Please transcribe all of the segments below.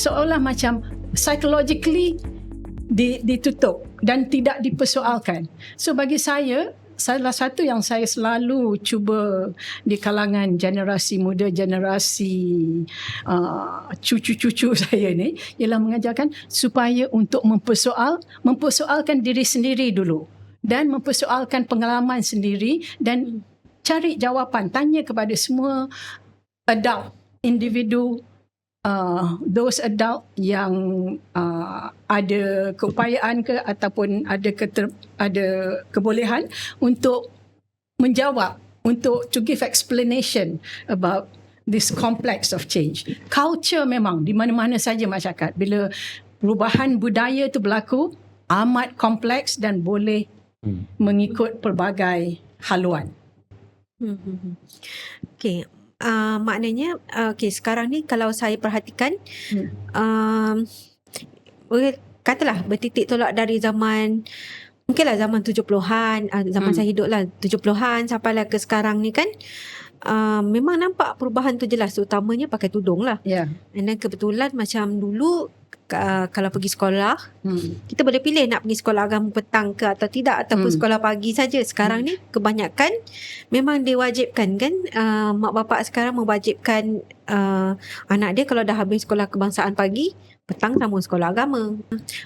Seolah macam psychologically di, ditutup dan tidak dipersoalkan. So bagi saya salah satu yang saya selalu cuba di kalangan generasi muda, generasi uh, cucu-cucu saya ni ialah mengajarkan supaya untuk mempersoal, mempersoalkan diri sendiri dulu dan mempersoalkan pengalaman sendiri dan cari jawapan, tanya kepada semua adult, individu uh, those adult yang uh, ada keupayaan ke ataupun ada keter, ada kebolehan untuk menjawab untuk to give explanation about this complex of change. Culture memang di mana-mana saja masyarakat bila perubahan budaya itu berlaku amat kompleks dan boleh hmm. mengikut pelbagai haluan. Hmm. hmm. Okay, uh, maknanya uh, okay sekarang ni kalau saya perhatikan hmm. um, katalah bertitik tolak dari zaman mungkinlah zaman 70-an uh, zaman hmm. saya hidup lah 70-an sampailah ke sekarang ni kan uh, memang nampak perubahan tu jelas utamanya pakai tudung lah yeah. dan kebetulan macam dulu uh, kalau pergi sekolah hmm. kita boleh pilih nak pergi sekolah agama petang ke atau tidak ataupun hmm. sekolah pagi saja sekarang hmm. ni kebanyakan memang diwajibkan kan uh, mak bapak sekarang mewajibkan uh, anak dia kalau dah habis sekolah kebangsaan pagi petang sama sekolah agama.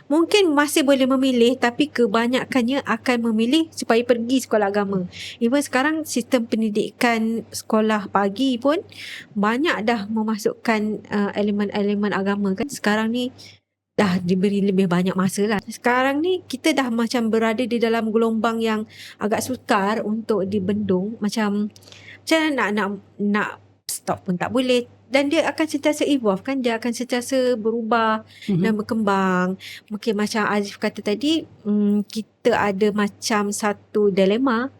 Mungkin masih boleh memilih tapi kebanyakannya akan memilih supaya pergi sekolah agama. Even sekarang sistem pendidikan sekolah pagi pun banyak dah memasukkan uh, elemen-elemen agama kan. Sekarang ni dah diberi lebih banyak masa lah. Sekarang ni kita dah macam berada di dalam gelombang yang agak sukar untuk dibendung. Macam macam nak nak nak stop pun tak boleh. Dan dia akan sentiasa evolve kan? Dia akan sentiasa berubah mm-hmm. dan berkembang. Mungkin macam Azif kata tadi um, kita ada macam satu dilema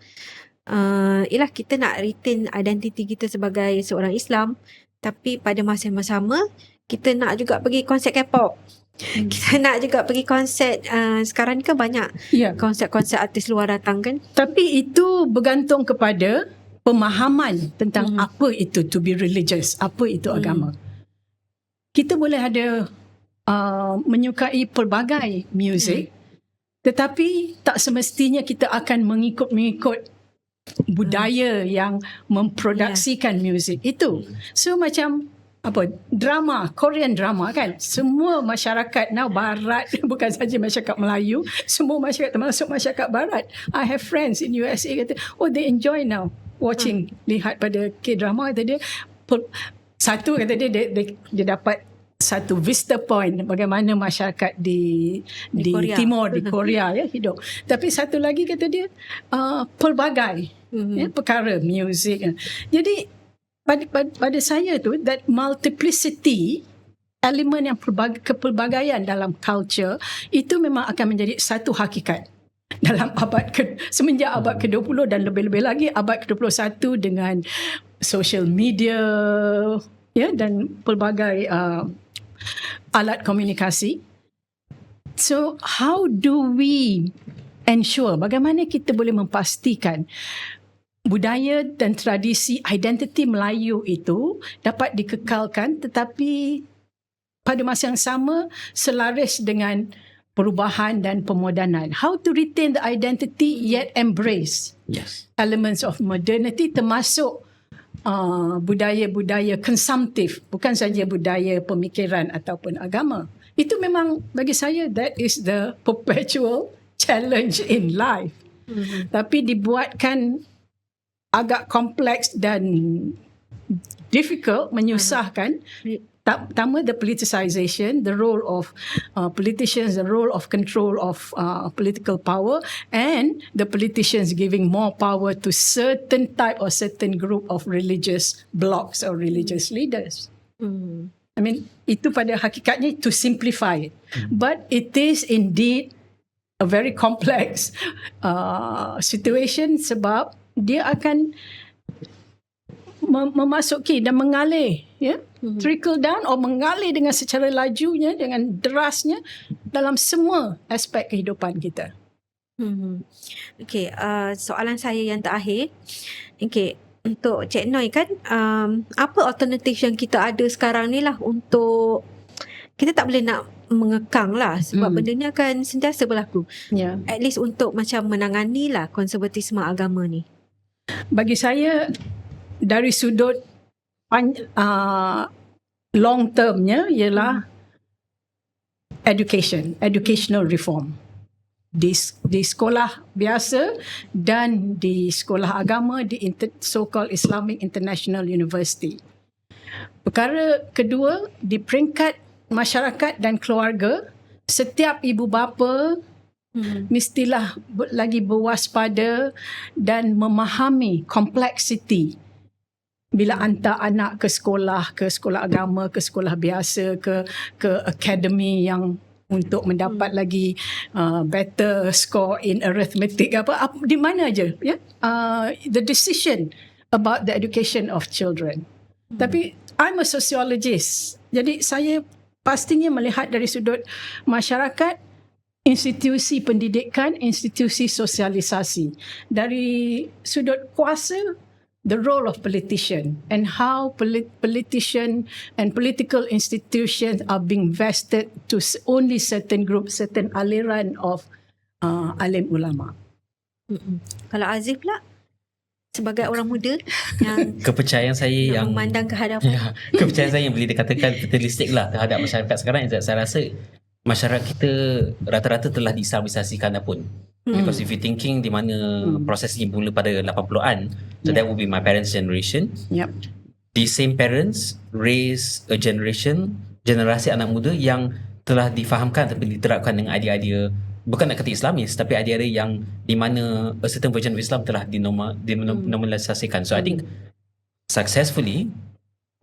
uh, ialah kita nak retain identiti kita sebagai seorang Islam. Tapi pada masa yang sama kita nak juga pergi konsep K-pop. Hmm. Kita nak juga pergi konsert uh, Sekarang ni kan banyak yeah. Konsert-konsert artis luar datang kan? Tapi itu bergantung kepada pemahaman tentang hmm. apa itu to be religious, apa itu hmm. agama. Kita boleh ada uh, menyukai pelbagai muzik, hmm. tetapi tak semestinya kita akan mengikut-mengikut budaya hmm. yang memproduksikan yeah. muzik itu. So macam apa drama Korean drama kan semua masyarakat now barat bukan saja masyarakat Melayu semua masyarakat termasuk masyarakat barat I have friends in USA kata oh they enjoy now watching hmm. lihat pada K-drama kata dia per, satu kata dia dia, dia dia dapat satu vista point bagaimana masyarakat di di, di Korea. timur di Korea ya hidup tapi satu lagi kata dia uh, pelbagai hmm. ya, perkara muzik jadi pada, pada pada saya tu that multiplicity elemen yang pelbagai, kepelbagaian dalam culture itu memang akan menjadi satu hakikat dalam abad ke semenjak abad ke-20 dan lebih-lebih lagi abad ke-21 dengan social media ya dan pelbagai uh, alat komunikasi. So how do we ensure bagaimana kita boleh memastikan budaya dan tradisi identiti Melayu itu dapat dikekalkan tetapi pada masa yang sama selaras dengan perubahan dan pemodanan. How to retain the identity yet embrace yes. elements of modernity termasuk uh, budaya-budaya konsumtif, bukan saja budaya pemikiran ataupun agama. Itu memang bagi saya that is the perpetual challenge in life. Mm-hmm. Tapi dibuatkan agak kompleks dan difficult, menyusahkan. Mm-hmm pertama the politicization the role of uh, politicians the role of control of uh, political power and the politicians giving more power to certain type or certain group of religious blocks or religious leaders mm. i mean itu pada hakikatnya to simplify it mm. but it is indeed a very complex uh, situation sebab dia akan memasuki dan mengalir ya mm-hmm. trickle down atau mengalir dengan secara lajunya dengan derasnya dalam semua aspek kehidupan kita. Mm-hmm. Okay, uh, soalan saya yang terakhir. Okay, untuk Cik Noi kan um, apa alternatif yang kita ada sekarang ni lah untuk kita tak boleh nak mengekang lah sebab Hmm. benda ni akan sentiasa berlaku Ya. at least untuk macam menangani lah konservatisme agama ni Bagi saya dari sudut uh, long termnya ialah education, educational reform. Di, di sekolah biasa dan di sekolah agama di inter, so-called Islamic International University. Perkara kedua, di peringkat masyarakat dan keluarga, setiap ibu bapa hmm. mestilah lagi berwaspada dan memahami kompleksiti bila hantar anak ke sekolah, ke sekolah agama, ke sekolah biasa, ke ke akademi yang untuk mendapat hmm. lagi uh, better score in arithmetic apa, apa di mana aja ya uh, the decision about the education of children hmm. tapi I'm a sociologist jadi saya pastinya melihat dari sudut masyarakat institusi pendidikan, institusi sosialisasi. Dari sudut kuasa, the role of politician and how polit- politician and political institutions are being vested to only certain group, certain aliran of uh, alim ulama. Mm-mm. kalau Azif pula sebagai orang muda yang kepercayaan saya yang yang memandang ke hadapan Ya, kepercayaan saya yang boleh dikatakan fatalistik lah terhadap masyarakat sekarang saya rasa masyarakat kita rata-rata telah diislamisasikan dah pun. Hmm. Because if you thinking di mana Hmm. proses ini mula pada 80-an, so Yeah. that would be my parents' generation. Yep. The same parents raise a generation, generasi anak muda yang telah difahamkan ataupun diterapkan dengan idea-idea bukan nak kata Islamis tapi idea-idea yang di mana a certain version of Islam telah dinoma, dinormalisasikan. So I think successfully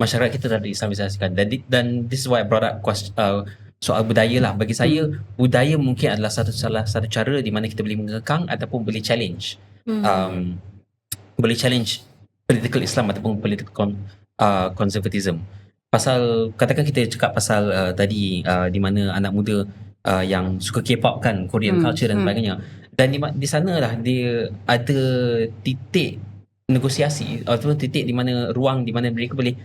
masyarakat kita telah diislamisasikan dan dan this is why I brought up question, uh, soal budaya lah bagi saya budaya mungkin adalah satu salah satu cara di mana kita boleh mengekang ataupun boleh challenge Hmm. um, boleh challenge political Islam ataupun political con, uh, conservatism. Pasal katakan kita cakap pasal uh, tadi uh, di mana anak muda uh, yang suka K-pop kan Korean Hmm, culture dan hmm. sebagainya. Dan di di sana lah dia ada titik negosiasi ataupun titik di mana ruang di mana mereka boleh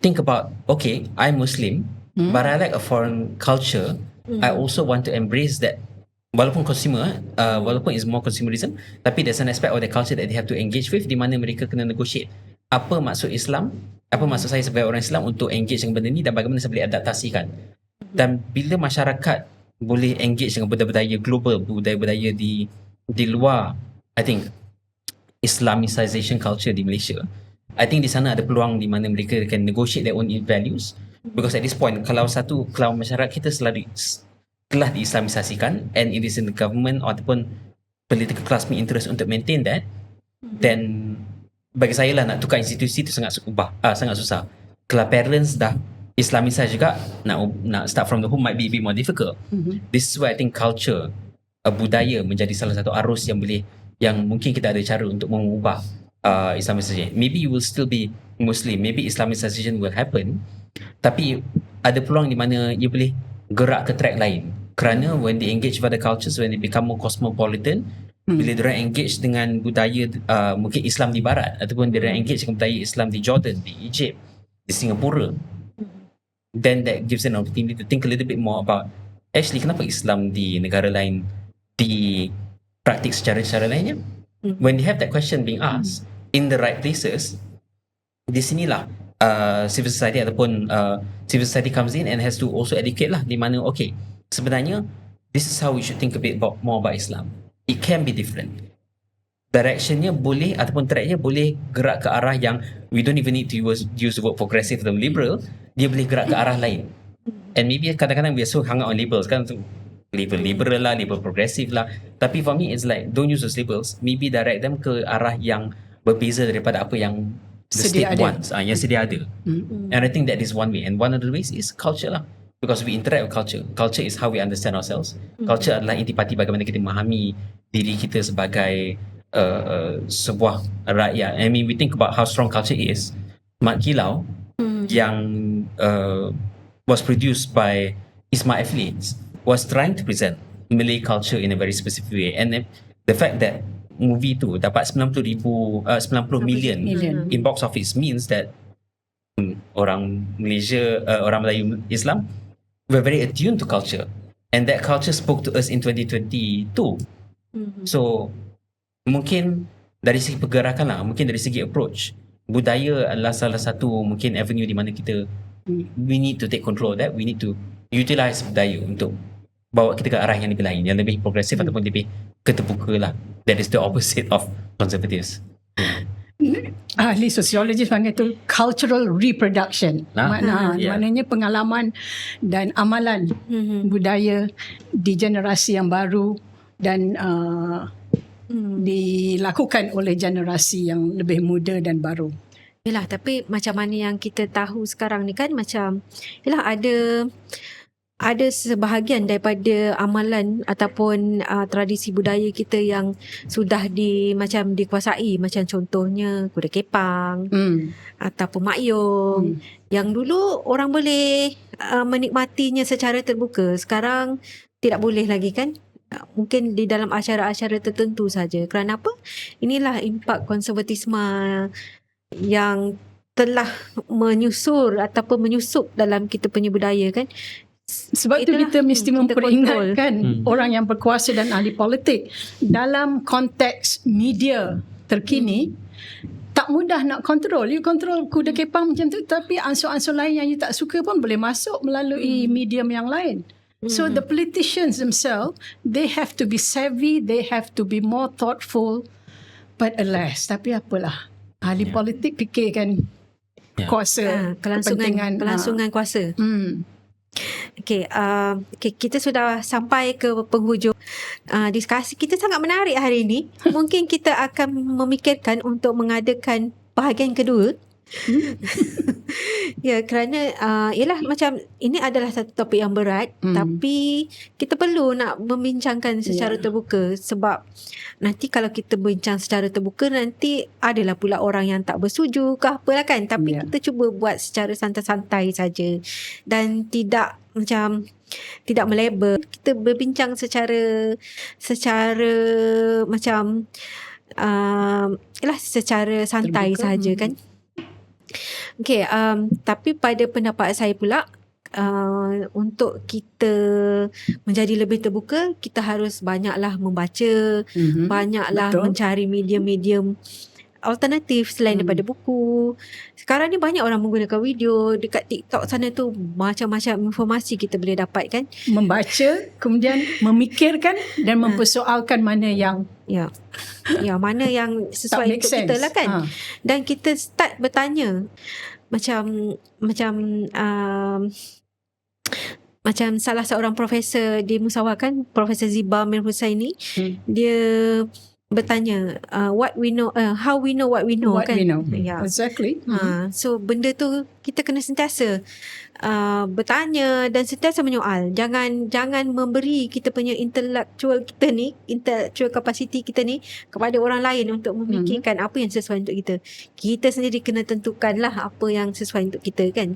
think about okay I'm Muslim Hmm. but I like a foreign culture Hmm. I also want to embrace that walaupun consumer uh, walaupun is more consumerism tapi there's an aspect of the culture that they have to engage with di mana mereka kena negotiate apa maksud Islam apa maksud saya sebagai orang Islam untuk engage dengan benda ni dan bagaimana saya boleh adaptasikan dan bila masyarakat boleh engage dengan budaya-budaya global budaya-budaya di di luar I think Islamicization culture di Malaysia I think di sana ada peluang di mana mereka can negotiate their own values because at this point kalau satu kalau masyarakat kita selalu telah diislamisasikan and it is in the government ataupun political class punya interest untuk maintain that then bagi saya lah nak tukar institusi tu sangat ubah ah sangat susah. Kalau parents dah Islamisize juga nak nak start from the home might be a bit more difficult. Mhm. this is why I think culture uh, budaya menjadi salah satu arus yang boleh yang mungkin kita ada cara untuk mengubah uh, Islamization maybe you will still be Muslim. Maybe Islamization will happen tapi ada peluang di mana you boleh gerak ke track lain kerana when they engage with other cultures when they become more cosmopolitan Hmm. bila dia engage dengan budaya uh, mungkin Islam di barat ataupun dia engage dengan budaya Islam di Jordan di Egypt di Singapura then that gives an opportunity to think a little bit more about actually kenapa Islam di negara lain di praktik secara secara lainnya Mhm. when they have that question being asked in the right places di sinilah uh, civil society ataupun uh, civil society comes in and has to also educate lah di mana okay sebenarnya this is how we should think a bit about, more about Islam. It can be different. Directionnya boleh ataupun tracknya boleh gerak ke arah yang we don't even need to use, use the word progressive atau liberal. Dia boleh gerak ke arah lain. And maybe kadang-kadang we are so hung out on labels kan tu label liberal lah label progressive lah. Tapi for me it's like don't use those labels maybe direct them ke arah yang berbeza daripada apa yang the Sedia state ada. wants. Ah, yang sedia ada. Hmm. and I think that is one way. And one of the ways is culture lah. Because we interact with culture. Culture is how we understand ourselves. Culture adalah intipati bagaimana kita memahami diri kita sebagai uh, uh, sebuah rakyat. I mean we think about how strong culture is. Mat Kilau Hmm. yang uh, was produced by Ismail affiliates was trying to present Malay culture in a very specific way. And the fact that movie tu dapat 90 ribu uh, 90 million Million. in box office means that um, orang Malaysia uh, orang Melayu Islam we're very attuned to culture and that culture spoke to us in 2022 Mhm. so mungkin dari segi pergerakan lah mungkin dari segi approach budaya adalah salah satu mungkin avenue di mana kita we need to take control of that we need to utilize budaya untuk bawa kita ke arah yang lebih lain yang lebih progresif Hmm. ataupun lebih keterbuka lah that is the opposite of conservatives ahli sosiologis panggil tu cultural reproduction. Ah, Makna, ya. Maknanya pengalaman dan amalan Mhm. budaya di generasi yang baru dan uh, Hmm. dilakukan oleh generasi yang lebih muda dan baru. Yelah tapi macam mana yang kita tahu sekarang ni kan macam yelah ada ada sebahagian daripada amalan ataupun uh, tradisi budaya kita yang sudah di macam dikuasai. Macam contohnya kuda kepang Hmm. ataupun makyong yang dulu orang boleh uh, menikmatinya secara terbuka. Sekarang tidak boleh lagi kan? Uh, mungkin di dalam acara-acara tertentu saja. Kerana apa? Inilah impak konservatisme yang telah menyusur ataupun menyusup dalam kita punya budaya kan Sebab tu Itulah, kita mesti hmm, kita memperingatkan Hmm. orang yang berkuasa dan ahli politik dalam konteks media terkini tak mudah nak kontrol. You kontrol kuda kepang macam tu tapi ansur-ansur lain yang you tak suka pun boleh masuk melalui medium yang lain. So the politicians themselves, they have to be savvy, they have to be more thoughtful. But alas, tapi apalah. Ahli Ya. politik fikirkan Ya. kuasa, Ah, kelangsungan kepentingan. kelangsungan kuasa ah. Hmm. Okey, uh, okay, kita sudah sampai ke penghujung uh, diskusi kita sangat menarik hari ini. Mungkin kita akan memikirkan untuk mengadakan bahagian kedua. ya, kerana uh, ialah macam ini adalah satu topik yang berat Hmm. tapi kita perlu nak membincangkan secara Ya. terbuka sebab nanti kalau kita bincang secara terbuka nanti adalah pula orang yang tak bersetuju ke apalah kan tapi Ya. kita cuba buat secara santai-santai saja dan tidak macam tidak melabel kita berbincang secara secara macam uh, ialah secara santai saja hmm. kan Okay, um, tapi pada pendapat saya pula uh, untuk kita menjadi lebih terbuka, kita harus banyaklah membaca, Mhm. banyaklah betul. mencari medium-medium alternatif selain Hmm. daripada buku. Sekarang ni banyak orang menggunakan video dekat TikTok sana tu macam-macam informasi kita boleh dapat kan. membaca kemudian memikirkan dan Ha. mempersoalkan mana yang Ya. Ya, mana yang sesuai untuk sense. kita lah kan. Ha. dan kita start bertanya macam macam um, macam salah seorang profesor di Musawar kan Profesor Ziba Mir Husaini Hmm. dia bertanya uh, what we know uh, how we know what we know What kan we know. ya Exactly. Ha, so benda tu kita kena sentiasa uh, bertanya dan sentiasa menyoal. Jangan jangan memberi kita punya intellectual kita ni, intellectual capacity kita ni kepada orang lain untuk memikirkan apa yang sesuai untuk kita. Kita sendiri kena tentukanlah apa yang sesuai untuk kita kan.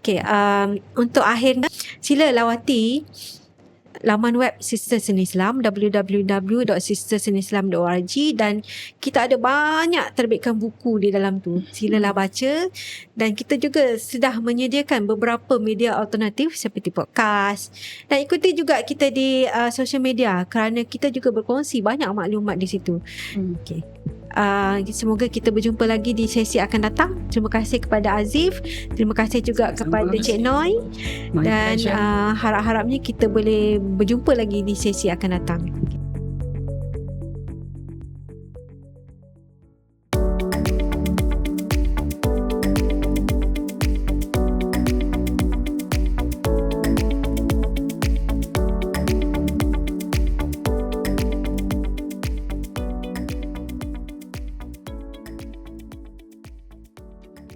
Okay, um, untuk akhirnya sila lawati laman web Sister Seni Islam www.sistersenislam.org dan kita ada banyak terbitkan buku di dalam tu. Silalah baca dan kita juga sudah menyediakan beberapa media alternatif seperti podcast dan ikuti juga kita di uh, social media kerana kita juga berkongsi banyak maklumat di situ. Hmm. Okey. Uh, semoga kita berjumpa lagi di sesi akan datang. Terima kasih kepada Azif. Terima kasih juga Sama-sama. kepada Cik Noi My dan pleasure. uh, harap-harapnya kita boleh berjumpa lagi di sesi akan datang.